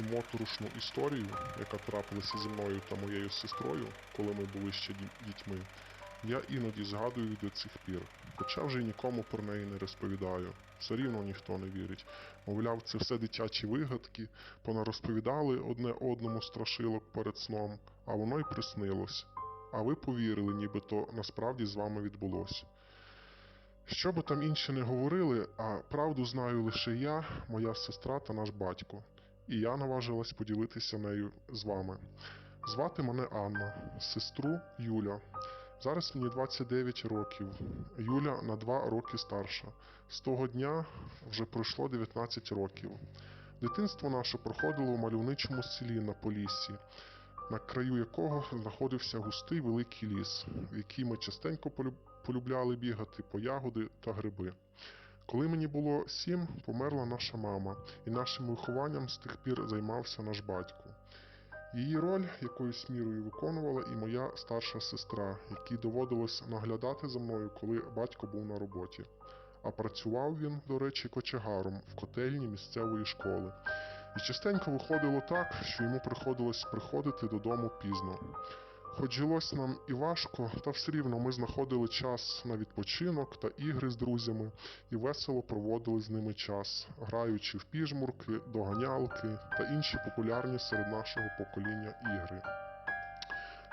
цю моторошну історію, яка трапилася зі мною та моєю сестрою, коли ми були ще дітьми, я іноді згадую до цих пір, хоча вже нікому про неї не розповідаю. Все рівно ніхто не вірить. Мовляв, це все дитячі вигадки, понарозповідали одне одному страшилок перед сном, а воно й приснилось. А ви повірили, ніби то насправді з вами відбулося. Що би там інші не говорили, а правду знаю лише я, моя сестра та наш батько. І я наважилась поділитися нею з вами. Звати мене Анна, сестру Юля. Зараз мені 29 років. Юля на 2 роки старша. З того дня вже пройшло 19 років. Дитинство наше проходило у мальовничому селі на Поліссі, на краю якого знаходився густий великий ліс, в який ми частенько полюбляли бігати по ягоди та гриби. Коли мені було сім, померла наша мама, і нашим вихованням з тих пір займався наш батько. Її роль якоюсь мірою виконувала і моя старша сестра, якій доводилось наглядати за мною, коли батько був на роботі. А працював він, до речі, кочегаром в котельні місцевої школи. І частенько виходило так, що йому приходилось приходити додому пізно. Хоч жилось нам і важко, та все рівно ми знаходили час на відпочинок та ігри з друзями і весело проводили з ними час, граючи в піжмурки, доганялки та інші популярні серед нашого покоління ігри.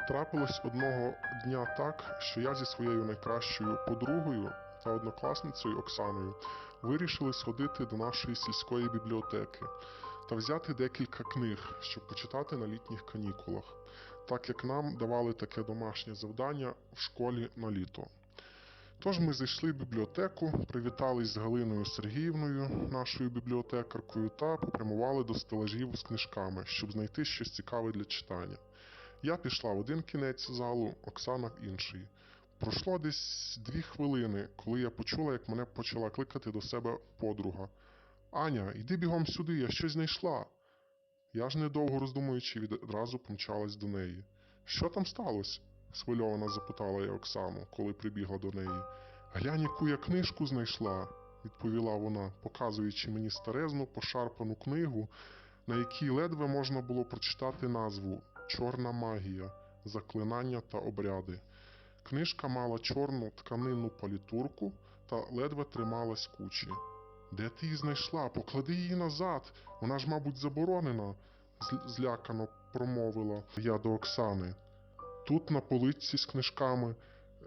Трапилось одного дня так, що я зі своєю найкращою подругою та однокласницею Оксаною вирішили сходити до нашої сільської бібліотеки та взяти декілька книг, щоб почитати на літніх канікулах, так як нам давали таке домашнє завдання в школі на літо. Тож ми зайшли в бібліотеку, привітались з Галиною Сергіївною, нашою бібліотекаркою, та попрямували до стелажів з книжками, щоб знайти щось цікаве для читання. Я пішла в один кінець залу, Оксана в інший. Пройшло десь дві хвилини, коли я почула, як мене почала кликати до себе подруга. Аня, йди бігом сюди, я щось знайшла. Я ж недовго роздумуючи, відразу помчалась до неї. Що там сталося? схвильовано запитала я Оксану, коли прибігла до неї. Глянь, яку я книжку знайшла, відповіла вона, показуючи мені старезну пошарпану книгу, на якій ледве можна було прочитати назву Чорна магія, заклинання та обряди. Книжка мала чорну тканинну палітурку та ледве трималась кучі. Де ти її знайшла? Поклади її назад. Вона ж, мабуть, заборонена, злякано промовила я до Оксани. Тут на поличці з книжками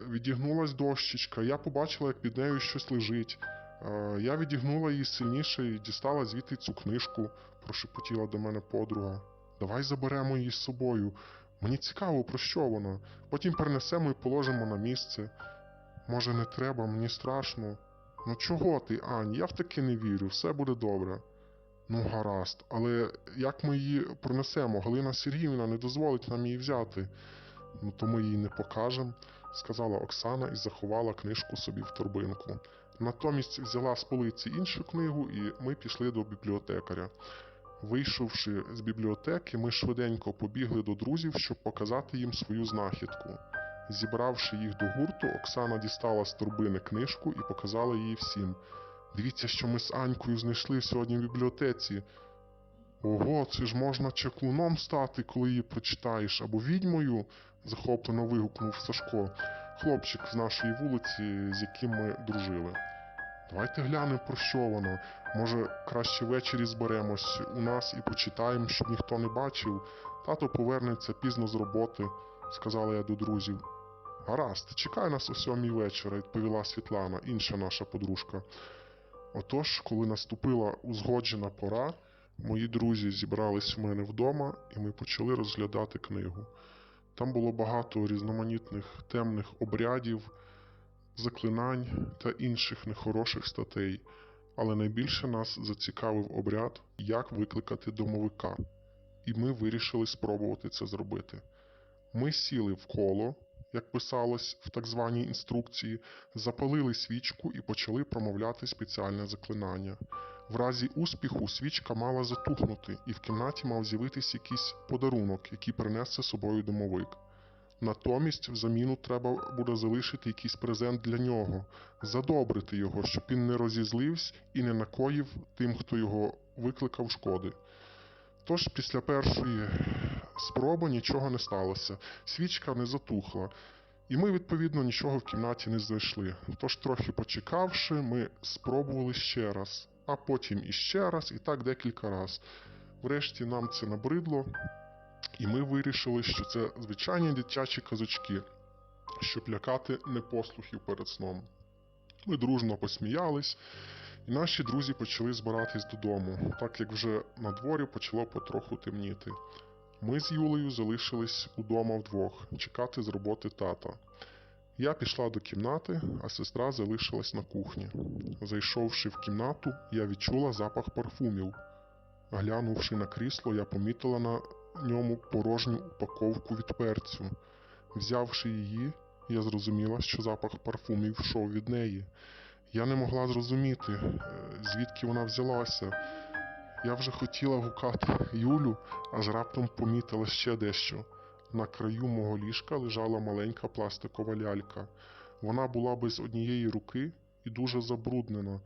відігнулась дощечка. Я побачила, як під нею щось лежить. Е, Я відігнула її сильніше і дістала звідти цю книжку, прошепотіла до мене подруга. Давай заберемо її з собою. Мені цікаво, про що вона. Потім перенесемо і положимо на місце. Може, не треба, мені страшно. Ну чого ти, Ань? Я в таки не вірю, все буде добре. Ну, гаразд, але як ми її пронесемо? Галина Сергіївна не дозволить нам її взяти. Ну, то ми їй не покажемо, сказала Оксана і заховала книжку собі в торбинку. Натомість взяла з полиці іншу книгу, і ми пішли до бібліотекаря. Вийшовши з бібліотеки, ми швиденько побігли до друзів, щоб показати їм свою знахідку. Зібравши їх до гурту, Оксана дістала з торбини книжку і показала її всім. Дивіться, що ми з Анькою знайшли сьогодні в бібліотеці. Ого, це ж можна чаклуном стати, коли її прочитаєш, або відьмою, захоплено вигукнув Сашко, хлопчик з нашої вулиці, з яким ми дружили. Давайте глянемо, про що воно. Може, краще ввечері зберемось у нас і почитаємо, щоб ніхто не бачив. Тато повернеться пізно з роботи, сказала я до друзів. Гаразд, чекай нас о сьомій вечора, відповіла Світлана, інша наша подружка. Отож, коли наступила узгоджена пора, мої друзі зібрались у мене вдома, і ми почали розглядати книгу. Там було багато різноманітних темних обрядів, заклинань та інших нехороших статей, але найбільше нас зацікавив обряд, як викликати домовика, і ми вирішили спробувати це зробити. Ми сіли в коло, як писалось в так званій інструкції, запалили свічку і почали промовляти спеціальне заклинання. В разі успіху свічка мала затухнути, і в кімнаті мав з'явитись якийсь подарунок, який принесе з собою домовик. Натомість, в заміну треба буде залишити якийсь презент для нього, задобрити його, щоб він не розізлився і не накоїв тим, хто його викликав шкоди. Тож після першої спроби нічого не сталося, свічка не затухла, і ми, відповідно, нічого в кімнаті не знайшли. Тож, трохи почекавши, ми спробували ще раз, а потім іще раз, і так декілька разів. Врешті нам це набридло, і ми вирішили, що це звичайні дитячі казочки, щоб лякати непослухів перед сном. Ми дружно посміялись, і наші друзі почали збиратись додому, так як вже на дворі почало потроху темніти. Ми з Юлею залишились удома вдвох, чекати з роботи тата. Я пішла до кімнати, а сестра залишилась на кухні. Зайшовши в кімнату, я відчула запах парфумів. Глянувши на крісло, я помітила на ньому порожню упаковку від перцю. Взявши її, я зрозуміла, що запах парфумів йшов від неї. Я не могла зрозуміти, е, звідки вона взялася. Я вже хотіла гукати Юлю, аж раптом помітила ще дещо. На краю мого ліжка лежала маленька пластикова лялька. Вона була без однієї руки і дуже забруднена.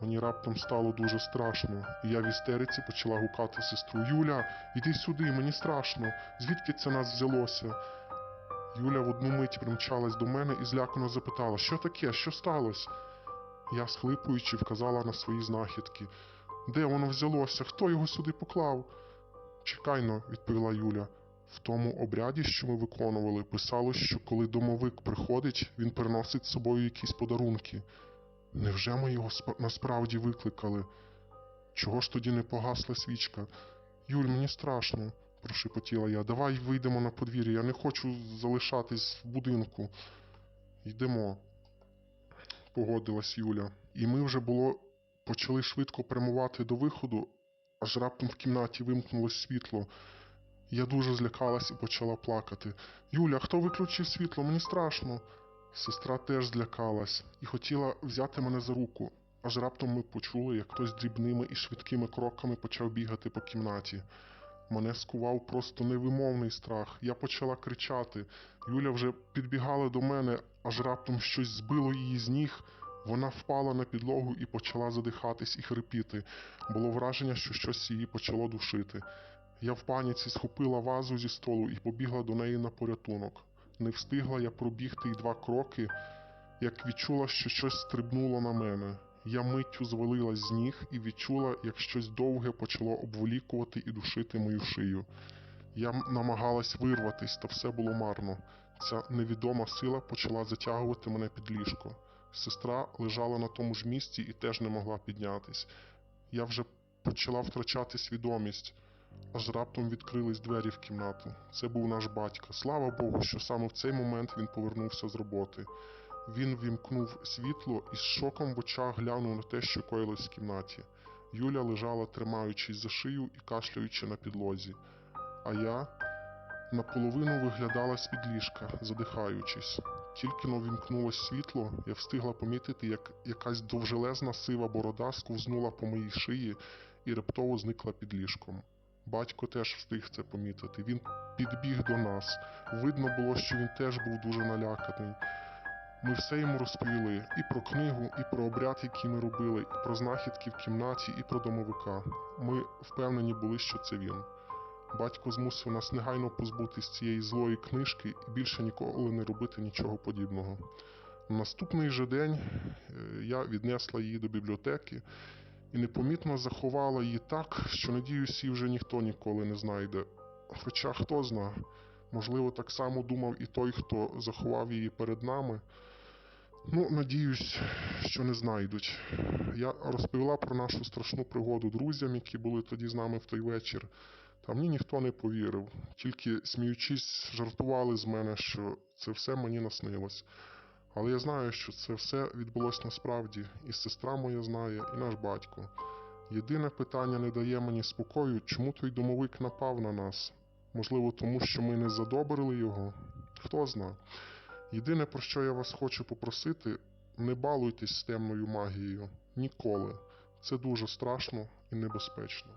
Мені раптом стало дуже страшно, і я в істериці почала гукати сестру Юля, іди сюди, мені страшно. Звідки це нас взялося? Юля в одну мить примчалась до мене і злякано запитала, що таке, що сталося? Я, схлипуючи, вказала на свої знахідки. Де воно взялося? Хто його сюди поклав? Чекайно, відповіла Юля. В тому обряді, що ми виконували, писалось, що коли домовик приходить, він приносить з собою якісь подарунки. Невже ми його насправді викликали? Чого ж тоді не погасла свічка? Юль, мені страшно, прошепотіла я. Давай вийдемо на подвір'я, я не хочу залишатись в будинку. Йдемо, погодилась Юля. І ми вже було почали швидко прямувати до виходу, аж раптом в кімнаті вимкнулось світло. Я дуже злякалась і почала плакати. Юля, хто виключив світло? Мені страшно. Сестра теж злякалась і хотіла взяти мене за руку. Аж раптом ми почули, як хтось дрібними і швидкими кроками почав бігати по кімнаті. Мене скував просто невимовний страх. Я почала кричати. Юля вже підбігала до мене, аж раптом щось збило її з ніг. Вона впала на підлогу і почала задихатись і хрипіти. Було враження, що щось її почало душити. Я в паніці схопила вазу зі столу і побігла до неї на порятунок. Не встигла я пробігти й два кроки, як відчула, що щось стрибнуло на мене. Я миттю звалилась з ніг і відчула, як щось довге почало обволікувати і душити мою шию. Я намагалась вирватись, та все було марно. Ця невідома сила почала затягувати мене під ліжко. Сестра лежала на тому ж місці і теж не могла піднятись. Я вже почала втрачати свідомість. Аж раптом відкрились двері в кімнату. Це був наш батько. Слава Богу, що саме в цей момент він повернувся з роботи. Він вімкнув світло і з шоком в очах глянув на те, що коїлось в кімнаті. Юля лежала, тримаючись за шию і кашляючи на підлозі. А я наполовину виглядала з-під ліжка, задихаючись. Тільки но вімкнулось світло, я встигла помітити, як якась довжелезна сива борода сковзнула по моїй шиї і раптово зникла під ліжком. Батько теж встиг це помітити. Він підбіг до нас. Видно було, що він теж був дуже наляканий. Ми все йому розповіли і про книгу, і про обряд, який ми робили, і про знахідки в кімнаті, і про домовика. Ми впевнені були, що це він. Батько змусив нас негайно позбутись цієї злої книжки і більше ніколи не робити нічого подібного. На наступний же день е, я віднесла її до бібліотеки і непомітно заховала її так, що надіюсь, її вже ніхто ніколи не знайде. Хоча хто зна, можливо, так само думав і той, хто заховав її перед нами. Ну, надіюсь, що не знайдуть. Я розповіла про нашу страшну пригоду друзям, які були тоді з нами в той вечір. Та мені ніхто не повірив, тільки сміючись, жартували з мене, що це все мені наснилось. Але я знаю, що це все відбулось насправді, і сестра моя знає, і наш батько. Єдине питання не дає мені спокою, чому той домовик напав на нас. Можливо, тому що ми не задобрили його? Хто зна. Єдине, про що я вас хочу попросити, не балуйтесь з темною магією. Ніколи. Це дуже страшно і небезпечно.